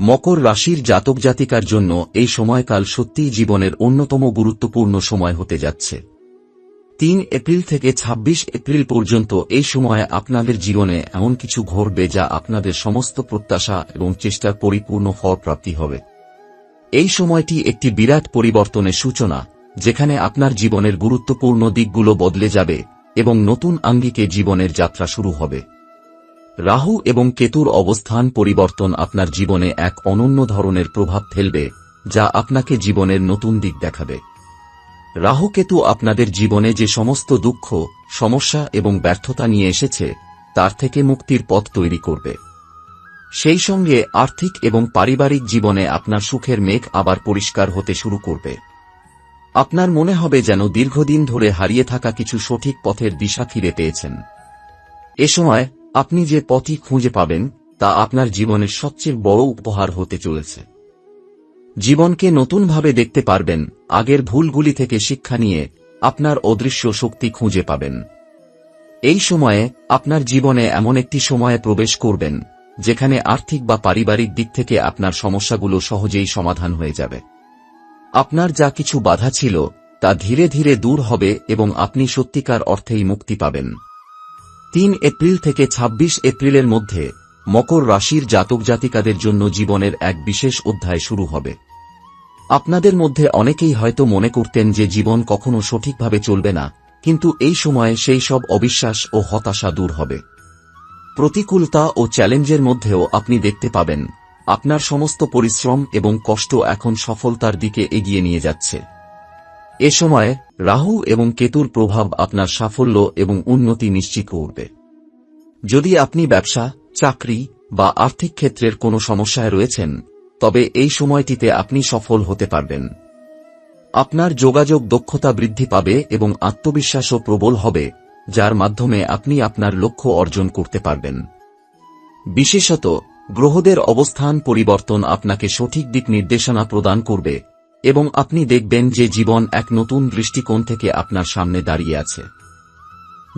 মকর রাশির জাতক জাতিকার জন্য এই সময়কাল সত্যিই জীবনের অন্যতম গুরুত্বপূর্ণ সময় হতে যাচ্ছে। তিন এপ্রিল থেকে ২৬ এপ্রিল পর্যন্ত এই সময়ে আপনাদের জীবনে এমন কিছু ঘটবে যা আপনাদের সমস্ত প্রত্যাশা এবং চেষ্টার পরিপূর্ণ ফলপ্রাপ্তি হবে। এই সময়টি একটি বিরাট পরিবর্তনের সূচনা, যেখানে আপনার জীবনের গুরুত্বপূর্ণ দিকগুলো বদলে যাবে এবং নতুন আঙ্গিকে জীবনের যাত্রা শুরু হবে। রাহু এবং কেতুর অবস্থান পরিবর্তন আপনার জীবনে এক অনন্য ধরনের প্রভাব ফেলবে, যা আপনাকে জীবনের নতুন দিক দেখাবে। রাহু কেতু আপনাদের জীবনে যে সমস্ত দুঃখ, সমস্যা এবং ব্যর্থতা নিয়ে এসেছে, তার থেকে মুক্তির পথ তৈরি করবে। সেই সঙ্গে আর্থিক এবং পারিবারিক জীবনে আপনার সুখের মেঘ আবার পরিষ্কার হতে শুরু করবে। আপনার মনে হবে যেন দীর্ঘদিন ধরে হারিয়ে থাকা কিছু সঠিক পথের দিশা ফিরে পেয়েছেন। এ সময় আপনি যে পথই খুঁজে পাবেন, তা আপনার জীবনের সবচেয়ে বড় উপহার হতে চলেছে। জীবনকে নতুনভাবে দেখতে পারবেন, আগের ভুলগুলি থেকে শিক্ষা নিয়ে আপনার অদৃশ্য শক্তি খুঁজে পাবেন। এই সময়ে আপনার জীবনে এমন একটি সময়ে প্রবেশ করবেন, যেখানে আর্থিক বা পারিবারিক দিক থেকে আপনার সমস্যাগুলো সহজেই সমাধান হয়ে যাবে। আপনার যা কিছু বাধা ছিল, তা ধীরে ধীরে দূর হবে এবং আপনি সত্যিকার অর্থেই মুক্তি পাবেন। তিন এপ্রিল থেকে ২৬ এপ্রিলের মধ্যে মকর রাশির জাতক জাতিকাদের জন্য জীবনের এক বিশেষ অধ্যায় শুরু হবে। আপনাদের মধ্যে অনেকেই হয়তো মনে করতেন যে জীবন কখনো সঠিকভাবে চলবে না, কিন্তু এই সময়ে সেই সব অবিশ্বাস ও হতাশা দূর হবে। প্রতিকূলতা ও চ্যালেঞ্জের মধ্যেও আপনি দেখতে পাবেন, আপনার সমস্ত পরিশ্রম এবং কষ্ট এখন সফলতার দিকে এগিয়ে নিয়ে যাচ্ছে। এ সময় রাহু এবং কেতুর প্রভাব আপনার সাফল্য এবং উন্নতি নিশ্চিত করবে। যদি আপনি ব্যবসা, চাকরি বা আর্থিক ক্ষেত্রের কোনো সমস্যায় রয়েছেন, তবে এই সময়টিতে আপনি সফল হতে পারবেন। আপনার যোগাযোগ দক্ষতা বৃদ্ধি পাবে এবং আত্মবিশ্বাসও প্রবল হবে, যার মাধ্যমে আপনি আপনার লক্ষ্য অর্জন করতে পারবেন। বিশেষত, গ্রহদের অবস্থান পরিবর্তন আপনাকে সঠিক দিক নির্দেশনা প্রদান করবে এবং আপনি দেখবেন যে জীবন এক নতুন দৃষ্টিকোণ থেকে আপনার সামনে দাঁড়িয়ে আছে।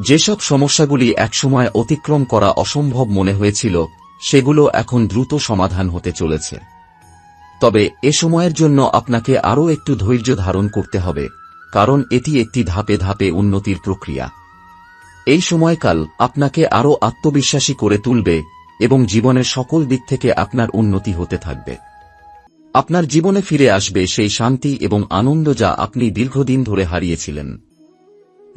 যেসব সমস্যাগুলি একসময় অতিক্রম করা অসম্ভব মনে হয়েছিল, সেগুলো এখন দ্রুত সমাধান হতে চলেছে। তবে এ সময়ের জন্য আপনাকে আরও একটু ধৈর্য ধারণ করতে হবে, কারণ এটি একটি ধাপে ধাপে উন্নতির প্রক্রিয়া। এই সময়কাল আপনাকে আরও আত্মবিশ্বাসী করে তুলবে এবং জীবনের সকল দিক থেকে আপনার উন্নতি হতে থাকবে। আপনার জীবনে ফিরে আসবে সেই শান্তি এবং আনন্দ যা আপনি দীর্ঘদিন ধরে হারিয়েছিলেন।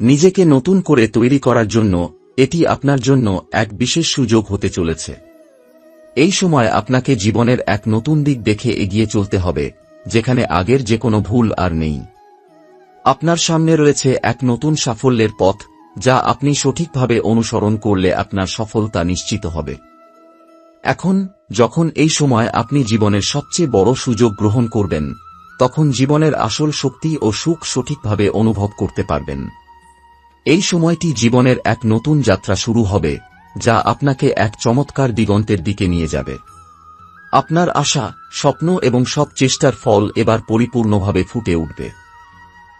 নিজেকে নতুন করে তৈরি করার জন্য এটি আপনার জন্য এক বিশেষ সুযোগ হতে চলেছে। এই সময় আপনাকে জীবনের এক নতুন দিক দেখে এগিয়ে চলতে হবে, যেখানে আগের যে কোনো ভুল আর নেই। আপনার সামনে রয়েছে এক নতুন সাফল্যের পথ, যা আপনি সঠিকভাবে অনুসরণ করলে আপনার সফলতা নিশ্চিত হবে। এখন, যখন এই সময় আপনি জীবনের সবচেয়ে বড় সুযোগ গ্রহণ করবেন, তখন জীবনের আসল শক্তি ও সুখ সঠিকভাবে অনুভব করতে পারবেন। এই সময়টি জীবনের এক নতুন যাত্রা শুরু হবে, যা আপনাকে এক চমৎকার দিগন্তের দিকে নিয়ে যাবে। আপনার আশা, স্বপ্ন এবং সব চেষ্টার ফল এবার পরিপূর্ণভাবে ফুটে উঠবে।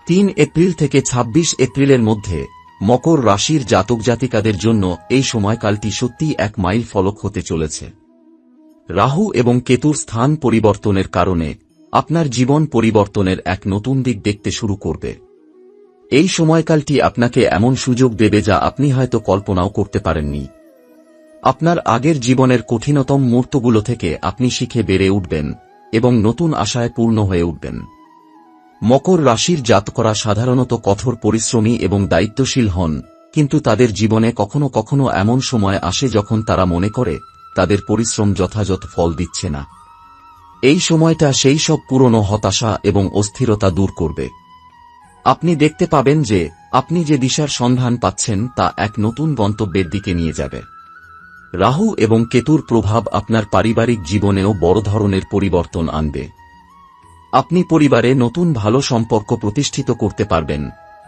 তিন এপ্রিল থেকে ২৬ এপ্রিলের মধ্যে মকর রাশির জাতক জাতিকাদের জন্য এই সময়কালটি সত্যিই এক মাইল ফলক হতে চলেছে। রাহু এবং কেতুর স্থান পরিবর্তনের কারণে আপনার জীবন পরিবর্তনের এক নতুন দিক দেখতে শুরু করবে। এই সময়কালটি আপনাকে এমন সুযোগ দেবে যা আপনি হয়তো কল্পনাও করতে পারেননি। আপনার আগের জীবনের কঠিনতম মুহূর্তগুলো থেকে আপনি শিখে বেড়ে উঠবেন এবং নতুন আশায় পূর্ণ হয়ে উঠবেন। মকর রাশির জাতকরা সাধারণত কঠোর পরিশ্রমী এবং দায়িত্বশীল হন, কিন্তু তাদের জীবনে কখনো কখনো এমন সময় আসে যখন তারা মনে করে, তাদের পরিশ্রম যথাযথ ফল দিচ্ছে না। এই সময়টা সেই সব পুরনো হতাশা এবং অস্থিরতা দূর করবে। আপনি দেখতে পাবেন যে, আপনি যে দিশার সন্ধান পাচ্ছেন তা এক নতুন গন্তব্যের দিকে নিয়ে যাবে। রাহু এবং কেতুর প্রভাব আপনার পারিবারিক জীবনেও বড় ধরনের পরিবর্তন আনবে। আপনি পরিবারে নতুন ভালো সম্পর্ক প্রতিষ্ঠিত করতে পারবেন,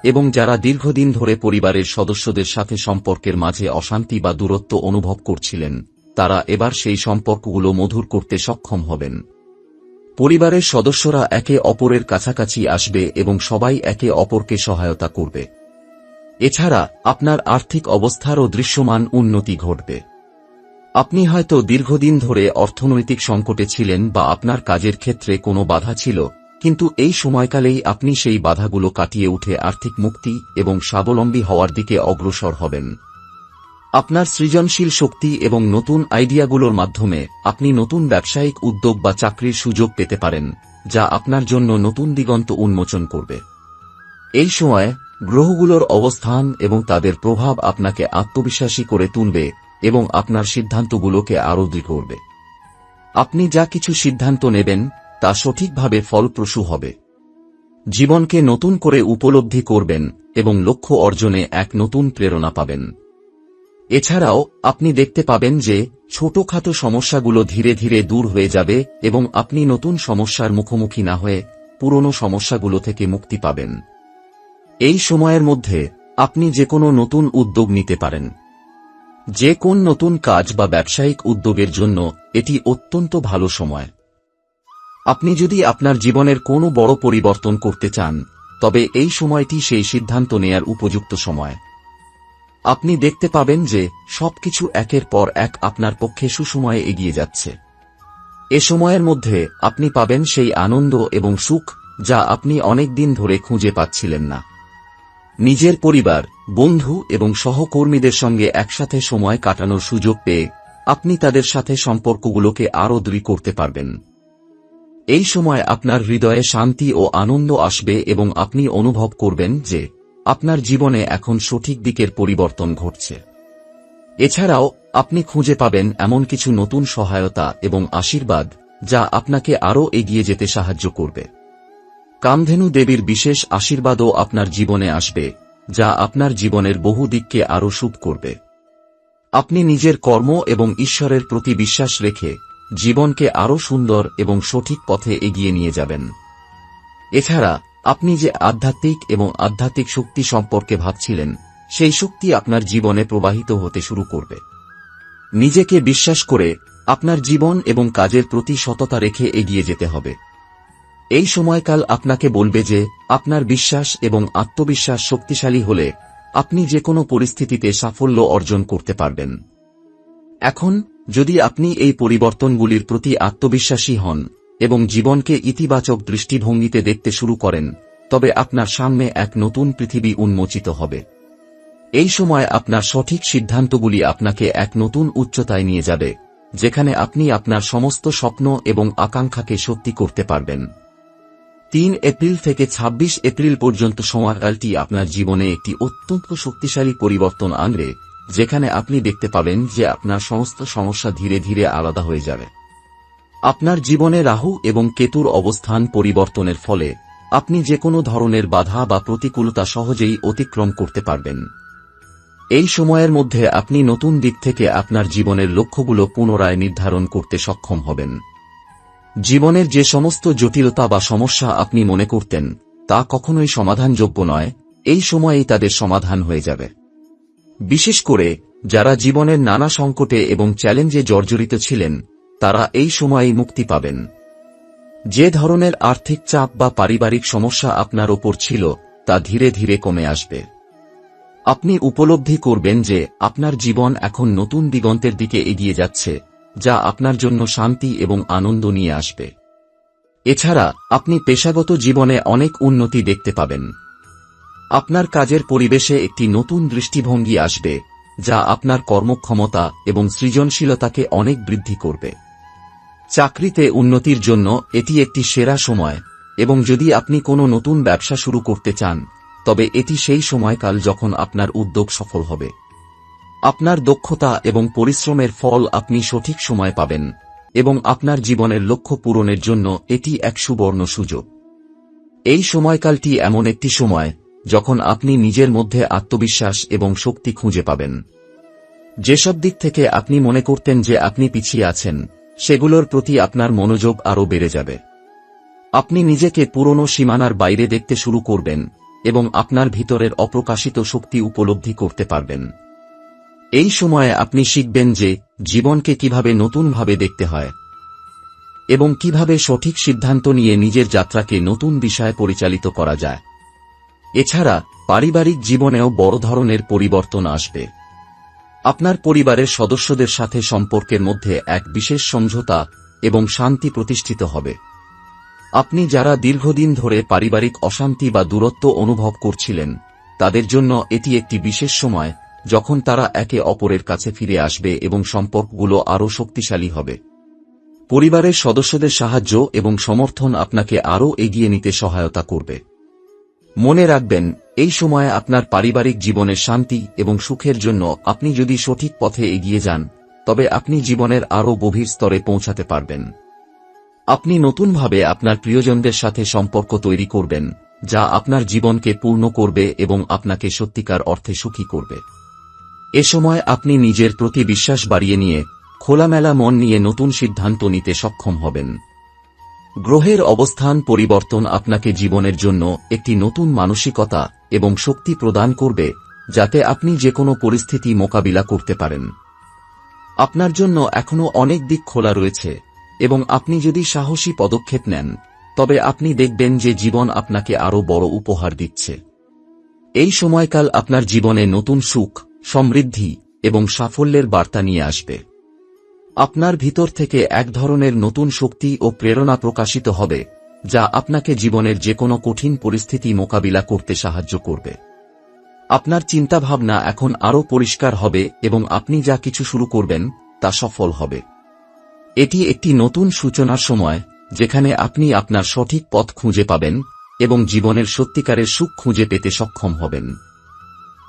এবং যারা দীর্ঘদিন ধরে পরিবারের সদস্যদের সাথে সম্পর্কের মাঝে অশান্তি বা দূরত্ব অনুভব করছিলেন, তারা এবার সেই সম্পর্কগুলো মধুর করতে সক্ষম হবেন। পরিবারের সদস্যরা একে অপরের কাছাকাছি আসবে এবং সবাই একে অপরকে সহায়তা করবে। এছাড়া আপনার আর্থিক অবস্থারও দৃশ্যমান উন্নতি ঘটবে। আপনি হয়তো দীর্ঘদিন ধরে অর্থনৈতিক সংকটে ছিলেন বা আপনার কাজের ক্ষেত্রে কোনো বাধা ছিল, কিন্তু এই সময়কালেই আপনি সেই বাধাগুলো কাটিয়ে উঠে আর্থিক মুক্তি এবং স্বাবলম্বী হওয়ার দিকে অগ্রসর হবেন। আপনার সৃজনশীল শক্তি এবং নতুন আইডিয়াগুলোর মাধ্যমে আপনি নতুন ব্যবসায়িক উদ্যোগ বা চাকরির সুযোগ পেতে পারেন, যা আপনার জন্য নতুন দিগন্ত উন্মোচন করবে। এই সময় গ্রহগুলোর অবস্থান এবং তাদের প্রভাব আপনাকে আত্মবিশ্বাসী করে তুলবে এবং আপনার সিদ্ধান্তগুলোকে আরও দৃঢ় করবে। আপনি যা কিছু সিদ্ধান্ত নেবেন, তা সঠিকভাবে ফলপ্রসূ হবে। জীবনকে নতুন করে উপলব্ধি করবেন এবং লক্ষ্য অর্জনে এক নতুন প্রেরণা পাবেন। এছাড়াও, আপনি দেখতে পাবেন যে, ছোটখাটো সমস্যাগুলো ধীরে ধীরে দূর হয়ে যাবে এবং আপনি নতুন সমস্যার মুখোমুখি না হয়ে পুরনো সমস্যাগুলো থেকে মুক্তি পাবেন। এই সময়ের মধ্যে, আপনি যে কোনো নতুন উদ্যোগ নিতে পারেন। যে কোন নতুন কাজ বা ব্যবসায়িক উদ্যোগের জন্য এটি অত্যন্ত ভালো সময়। আপনি যদি আপনার জীবনের কোনো বড় পরিবর্তন করতে চান, তবে এই সময়টি সেই সিদ্ধান্ত নেয়ার উপযুক্ত সময়। আপনি দেখতে পাবেন যে সবকিছু একের পর এক আপনার পক্ষে সুসময়ে এগিয়ে যাচ্ছে। এ সময়ের মধ্যে আপনি পাবেন সেই আনন্দ এবং সুখ যা আপনি অনেক দিন ধরে খুঁজে পাচ্ছিলেন না। নিজের পরিবার, বন্ধু এবং সহকর্মীদের সঙ্গে একসাথে সময় কাটানোর সুযোগ পেয়ে আপনি তাদের সাথে সম্পর্কগুলোকে আরও দৃঢ় করতে পারবেন। এই সময় আপনার হৃদয়ে শান্তি ও আনন্দ আসবে এবং আপনি অনুভব করবেন যে আপনার জীবনে এখন সঠিক দিকের পরিবর্তন ঘটছে। এছাড়াও, আপনি খুঁজে পাবেন এমন কিছু নতুন সহায়তা এবং আশীর্বাদ যা আপনাকে আরও এগিয়ে যেতে সাহায্য করবে। কামধেনু দেবীর বিশেষ আশীর্বাদও আপনার জীবনে আসবে, যা আপনার জীবনের বহু দিককে আরও সুখ করবে। আপনি নিজের কর্ম এবং ঈশ্বরের প্রতি বিশ্বাস রেখে জীবনকে আরও সুন্দর এবং সঠিক পথে এগিয়ে নিয়ে যাবেন। এছাড়া, আপনি যে আধ্যাত্মিক এবং আধ্যাত্মিক শক্তি সম্পর্কে ভাবছিলেন, সেই শক্তি আপনার জীবনে প্রবাহিত হতে শুরু করবে। নিজেকে বিশ্বাস করে আপনার জীবন এবং কাজের প্রতি সততা রেখে এগিয়ে যেতে হবে। এই সময়কাল আপনাকে বলবে যে, আপনার বিশ্বাস এবং আত্মবিশ্বাস শক্তিশালী হলে আপনি যে কোনো পরিস্থিতিতে সাফল্য অর্জন করতে পারবেন। এখন, যদি আপনি এই পরিবর্তনগুলির প্রতি আত্মবিশ্বাসী হন এবং জীবনকে ইতিবাচক দৃষ্টিভঙ্গিতে দেখতে শুরু করেন, তবে আপনার সামনে এক নতুন পৃথিবী উন্মোচিত হবে। এই সময় আপনার সঠিক সিদ্ধান্তগুলি আপনাকে এক নতুন উচ্চতায় নিয়ে যাবে, যেখানে আপনি আপনার সমস্ত স্বপ্ন এবং আকাঙ্ক্ষাকে সত্যি করতে পারবেন। তিন এপ্রিল থেকে ২৬ এপ্রিল পর্যন্ত সময়কালটি আপনার জীবনে একটি অত্যন্ত শক্তিশালী পরিবর্তন আনবে, যেখানে আপনি দেখতে পাবেন যে আপনার সমস্ত সমস্যা ধীরে ধীরে আলাদা হয়ে যাবে। আপনার জীবনে রাহু এবং কেতুর অবস্থান পরিবর্তনের ফলে আপনি যে কোনো ধরনের বাধা বা প্রতিকূলতা সহজেই অতিক্রম করতে পারবেন। এই সময়ের মধ্যে আপনি নতুন দিক থেকে আপনার জীবনের লক্ষ্যগুলো পুনরায় নির্ধারণ করতে সক্ষম হবেন। জীবনের যে সমস্ত জটিলতা বা সমস্যা আপনি মনে করতেন, তা কখনোই সমাধানযোগ্য নয়, এই সময়েই তাদের সমাধান হয়ে যাবে। বিশেষ করে, যারা জীবনের নানা সংকটে এবং চ্যালেঞ্জে জর্জরিত ছিলেন, তারা এই সময়েই মুক্তি পাবেন। যে ধরনের আর্থিক চাপ বা পারিবারিক সমস্যা আপনার ওপর ছিল, তা ধীরে ধীরে কমে আসবে। আপনি উপলব্ধি করবেন যে, আপনার জীবন এখন নতুন দিগন্তের দিকে এগিয়ে যাচ্ছে যা আপনার জন্য শান্তি এবং আনন্দ নিয়ে আসবে। এছাড়া, আপনি পেশাগত জীবনে অনেক উন্নতি দেখতে পাবেন। আপনার কাজের পরিবেশে একটি নতুন দৃষ্টিভঙ্গি আসবে, যা আপনার কর্মক্ষমতা এবং সৃজনশীলতাকে অনেক বৃদ্ধি করবে। চাকরিতে উন্নতির জন্য এটি একটি সেরা সময়, এবং যদি আপনি কোনো নতুন ব্যবসা শুরু করতে চান, তবে এটি সেই সময়কাল যখন আপনার উদ্যোগ সফল হবে। আপনার দক্ষতা এবং পরিশ্রমের ফল আপনি সঠিক সময় পাবেন, এবং আপনার জীবনের লক্ষ্য পূরণের জন্য এটি এক সুবর্ণ সুযোগ। এই সময়কালটি এমন একটি সময়, যখন আপনি নিজের মধ্যে আত্মবিশ্বাস এবং শক্তি খুঁজে পাবেন। যেসব দিক থেকে আপনি মনে করতেন যে আপনি পিছিয়ে আছেন, সেগুলোর প্রতি আপনার মনোযোগ আরও বেড়ে যাবে। আপনি নিজেকে পুরনো সীমানার বাইরে দেখতে শুরু করবেন, এবং আপনার ভিতরের অপ্রকাশিত শক্তি উপলব্ধি করতে পারবেন। এই সময়ে আপনি শিখবেন যে জীবনকে কীভাবে নতুনভাবে দেখতে হয় এবং কীভাবে সঠিক সিদ্ধান্ত নিয়ে নিজের যাত্রাকে নতুন বিষয়ে পরিচালিত করা যায়। এছাড়া পারিবারিক জীবনেও বড় ধরনের পরিবর্তন আসবে। আপনার পরিবারের সদস্যদের সাথে সম্পর্কের মধ্যে এক বিশেষ সমঝোতা এবং শান্তি প্রতিষ্ঠিত হবে। আপনি যারা দীর্ঘদিন ধরে পারিবারিক অশান্তি বা দূরত্ব অনুভব করছিলেন, তাদের জন্য এটি একটি বিশেষ সময় যখন তারা একে অপরের কাছে ফিরে আসবে এবং সম্পর্কগুলো আরও শক্তিশালী হবে। পরিবারের সদস্যদের সাহায্য এবং সমর্থন আপনাকে আরও এগিয়ে নিতে সহায়তা করবে। মনে রাখবেন, এই সময়ে আপনার পারিবারিক জীবনের শান্তি এবং সুখের জন্য আপনি যদি সঠিক পথে এগিয়ে যান, তবে আপনি জীবনের আরও গভীর স্তরে পৌঁছাতে পারবেন। আপনি নতুনভাবে আপনার প্রিয়জনদের সাথে সম্পর্ক তৈরি করবেন, যা আপনার জীবনকে পূর্ণ করবে এবং আপনাকে সত্যিকার অর্থে সুখী করবে। এ সময় আপনি নিজের প্রতি বিশ্বাস বাড়িয়ে নিয়ে, খোলামেলা মন নিয়ে নতুন সিদ্ধান্ত নিতে সক্ষম হবেন। গ্রহের অবস্থান পরিবর্তন আপনাকে জীবনের জন্য একটি নতুন মানসিকতা এবং শক্তি প্রদান করবে, যাতে আপনি যে কোনো পরিস্থিতি মোকাবিলা করতে পারেন। আপনার জন্য এখনও অনেক দিক খোলা রয়েছে, এবং আপনি যদি সাহসী পদক্ষেপ নেন, তবে আপনি দেখবেন যে জীবন আপনাকে আরও বড় উপহার দিচ্ছে। এই সময়কাল আপনার জীবনে নতুন সুখ সমৃদ্ধি এবং সাফল্যের বার্তা নিয়ে আসবে। আপনার ভিতর থেকে এক ধরনের নতুন শক্তি ও প্রেরণা প্রকাশিত হবে, যা আপনাকে জীবনের যে কোনো কঠিন পরিস্থিতি মোকাবিলা করতে সাহায্য করবে। আপনার চিন্তাভাবনা এখন আরও পরিষ্কার হবে এবং আপনি যা কিছু শুরু করবেন, তা সফল হবে। এটি একটি নতুন সূচনার সময়, যেখানে আপনি আপনার সঠিক পথ খুঁজে পাবেন এবং জীবনের সত্যিকারের সুখ খুঁজে পেতে সক্ষম হবেন।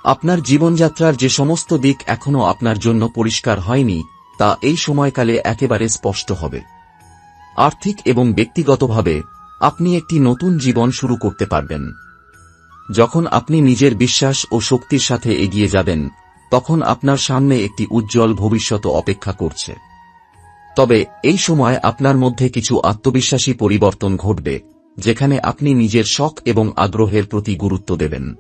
আপনার জীবনযাত্রার যে সমস্ত দিক এখনও আপনার জন্য পরিষ্কার হয়নি, তা এই সময়কালে একেবারে স্পষ্ট হবে। আর্থিক এবং ব্যক্তিগতভাবে, আপনি একটি নতুন জীবন শুরু করতে পারবেন। যখন আপনি নিজের বিশ্বাস ও শক্তির সাথে এগিয়ে যাবেন, তখন আপনার সামনে একটি উজ্জ্বল ভবিষ্যৎ অপেক্ষা করছে। তবে, এই সময় আপনার মধ্যে কিছু আত্মবিশ্বাসী পরিবর্তন ঘটবে, যেখানে আপনি নিজের শখ এবং আগ্রহের প্রতি গুরুত্ব দেবেন।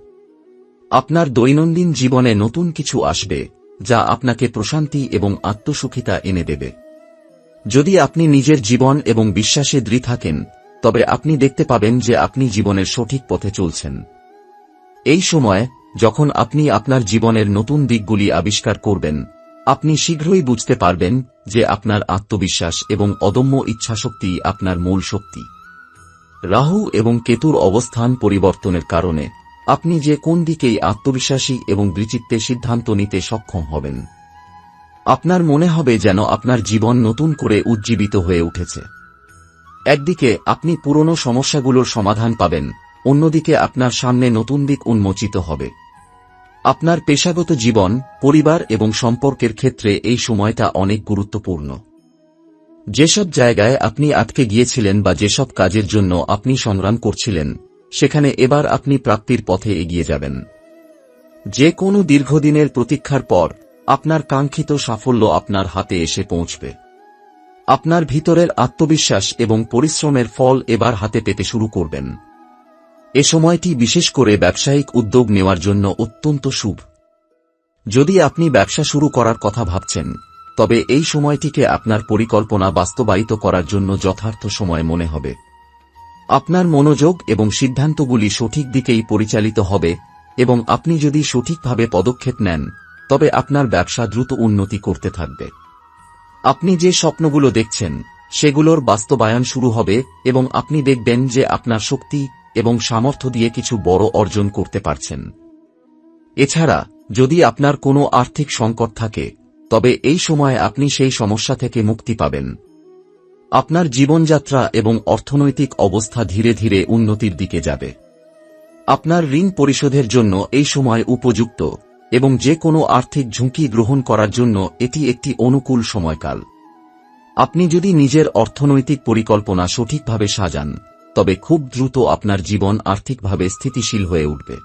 আপনার দৈনন্দিন জীবনে নতুন কিছু আসবে, যা আপনাকে প্রশান্তি এবং আত্মসুখিতা এনে দেবে। যদি আপনি নিজের জীবন এবং বিশ্বাসে দৃঢ় থাকেন, তবে আপনি দেখতে পাবেন যে আপনি জীবনের সঠিক পথে চলছেন। এই সময়, যখন আপনি আপনার জীবনের নতুন দিকগুলি আবিষ্কার করবেন, আপনি শীঘ্রই বুঝতে পারবেন যে আপনার আত্মবিশ্বাস এবং অদম্য ইচ্ছাশক্তি আপনার মূল শক্তি। রাহু এবং কেতুর অবস্থান পরিবর্তনের কারণে আপনি যে কোন দিকেই আত্মবিশ্বাসী এবং বিচিত্তে সিদ্ধান্ত নিতে সক্ষম হবেন। আপনার মনে হবে যেন আপনার জীবন নতুন করে উজ্জীবিত হয়ে উঠেছে। একদিকে আপনি পুরনো সমস্যাগুলোর সমাধান পাবেন, অন্যদিকে আপনার সামনে নতুন দিক উন্মোচিত হবে। আপনার পেশাগত জীবন, পরিবার এবং সম্পর্কের ক্ষেত্রে এই সময়টা অনেক গুরুত্বপূর্ণ। যেসব জায়গায় আপনি আটকে গিয়েছিলেন বা যেসব কাজের জন্য আপনি সংগ্রাম করছিলেন সেখানে এবার আপনি প্রাপ্তির পথে এগিয়ে যাবেন। যে কোনো দীর্ঘদিনের প্রতীক্ষার পর, আপনার কাঙ্ক্ষিত সাফল্য আপনার হাতে এসে পৌঁছবে। আপনার ভিতরের আত্মবিশ্বাস এবং পরিশ্রমের ফল এবার হাতে পেতে শুরু করবেন। এ সময়টি বিশেষ করে ব্যবসায়িক উদ্যোগ নেওয়ার জন্য অত্যন্ত শুভ। যদি আপনি ব্যবসা শুরু করার কথা ভাবছেন, তবে এই সময়টিকে আপনার পরিকল্পনা বাস্তবায়িত করার জন্য যথার্থ সময় মনে হবে। আপনার মনোযোগ এবং সিদ্ধান্তগুলি সঠিক দিকেই পরিচালিত হবে, এবং আপনি যদি সঠিকভাবে পদক্ষেপ নেন, তবে আপনার ব্যবসা দ্রুত উন্নতি করতে থাকবে। আপনি যে স্বপ্নগুলো দেখছেন, সেগুলোর বাস্তবায়ন শুরু হবে, এবং আপনি দেখবেন যে আপনার শক্তি এবং সামর্থ্য দিয়ে কিছু বড় অর্জন করতে পারছেন। এছাড়া, যদি আপনার কোনো আর্থিক সংকট থাকে, তবে এই সময় আপনি সেই সমস্যা থেকে মুক্তি পাবেন। আপনার জীবনযাত্রা এবং অর্থনৈতিক অবস্থা ধীরে ধীরে উন্নতির দিকে যাবে। আপনার ঋণ পরিশোধের জন্য এই সময় উপযুক্ত এবং যে কোনো আর্থিক ঝুঁকি গ্রহণ করার জন্য এটি একটি অনুকূল সময়কাল। আপনি যদি নিজের অর্থনৈতিক পরিকল্পনা সঠিকভাবে সাজান, তবে খুব দ্রুত আপনার জীবন আর্থিকভাবে স্থিতিশীল হয়ে উঠবে।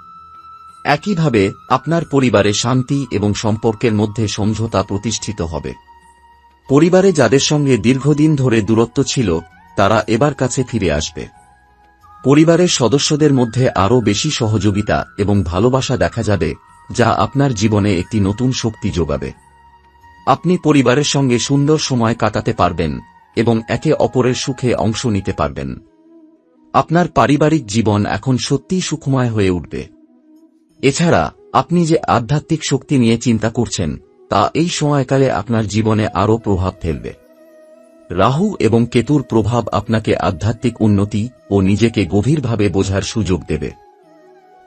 একইভাবে, আপনার পরিবারে শান্তি এবং সম্পর্কের মধ্যে সমঝোতা প্রতিষ্ঠিত হবে। পরিবারে যাদের সঙ্গে দীর্ঘদিন ধরে দূরত্ব ছিল, তারা এবার কাছে ফিরে আসবে। পরিবারের সদস্যদের মধ্যে আরও বেশি সহযোগিতা এবং ভালোবাসা দেখা যাবে, যা আপনার জীবনে একটি নতুন শক্তি যোগাবে। আপনি পরিবারের সঙ্গে সুন্দর সময় কাটাতে পারবেন এবং একে অপরের সুখে অংশ নিতে পারবেন। আপনার পারিবারিক জীবন এখন সত্যিই সুখময় হয়ে উঠবে। এছাড়া, আপনি যে আধ্যাত্মিক শক্তি নিয়ে চিন্তা করছেন তা এই সময়কালে আপনার জীবনে আরও প্রভাব ফেলবে। রাহু এবং কেতুর প্রভাব আপনাকে আধ্যাত্মিক উন্নতি ও নিজেকে গভীরভাবে বোঝার সুযোগ দেবে।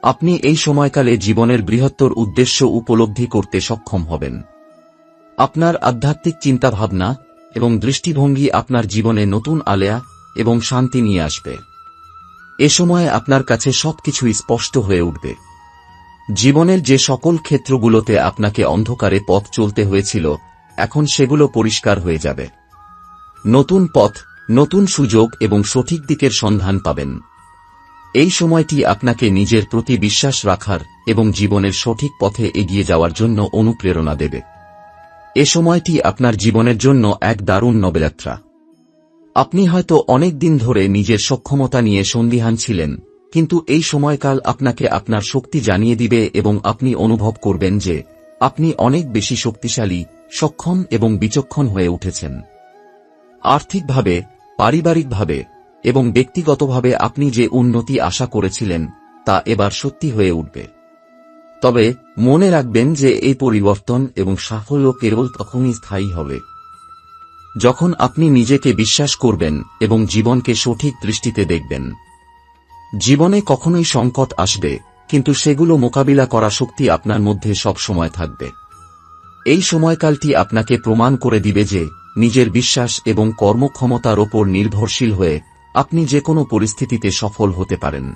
আপনি এই সময়কালে জীবনের বৃহত্তর উদ্দেশ্য উপলব্ধি করতে সক্ষম হবেন। আপনার আধ্যাত্মিক চিন্তাভাবনা এবং দৃষ্টিভঙ্গি আপনার জীবনে নতুন আলেয়া এবং শান্তি নিয়ে আসবে। এ সময় আপনার কাছে সবকিছুই স্পষ্ট হয়ে উঠবে। জীবনের যে সকল ক্ষেত্রগুলোতে আপনাকে অন্ধকারে পথ চলতে হয়েছিল, এখন সেগুলো পরিষ্কার হয়ে যাবে। নতুন পথ, নতুন সুযোগ এবং সঠিক দিকের সন্ধান পাবেন। এই সময়টি আপনাকে নিজের প্রতি বিশ্বাস রাখার এবং জীবনের সঠিক পথে এগিয়ে যাওয়ার জন্য অনুপ্রেরণা দেবে। এ সময়টি আপনার জীবনের জন্য এক দারুণ নবযাত্রা। আপনি হয়তো অনেক দিন ধরে নিজের সক্ষমতা নিয়ে সন্দিহান ছিলেন কিন্তু এই সময়কাল আপনাকে আপনার শক্তি জানিয়ে দিবে এবং আপনি অনুভব করবেন যে আপনি অনেক বেশি শক্তিশালী, সক্ষম এবং বিচক্ষণ হয়ে উঠেছেন। আর্থিকভাবে, পারিবারিকভাবে এবং ব্যক্তিগতভাবে আপনি যে উন্নতি আশা করেছিলেন, তা এবার সত্যি হয়ে উঠবে। তবে মনে রাখবেন যে এই পরিবর্তন এবং সাফল্য কেবল তখনই স্থায়ী হবে। যখন আপনি নিজেকে বিশ্বাস করবেন এবং জীবনকে সঠিক দৃষ্টিতে দেখবেন। জীবনে কখনোই সংকট আসবে, কিন্তু সেগুলো মোকাবিলা করা শক্তি আপনার মধ্যে সব সময় থাকবে। এই সময়কালটি আপনাকে প্রমাণ করে দিবে যে, নিজের বিশ্বাস এবং কর্মক্ষমতার ওপর নির্ভরশীল হয়ে আপনি যে কোনো পরিস্থিতিতে সফল হতে পারেন।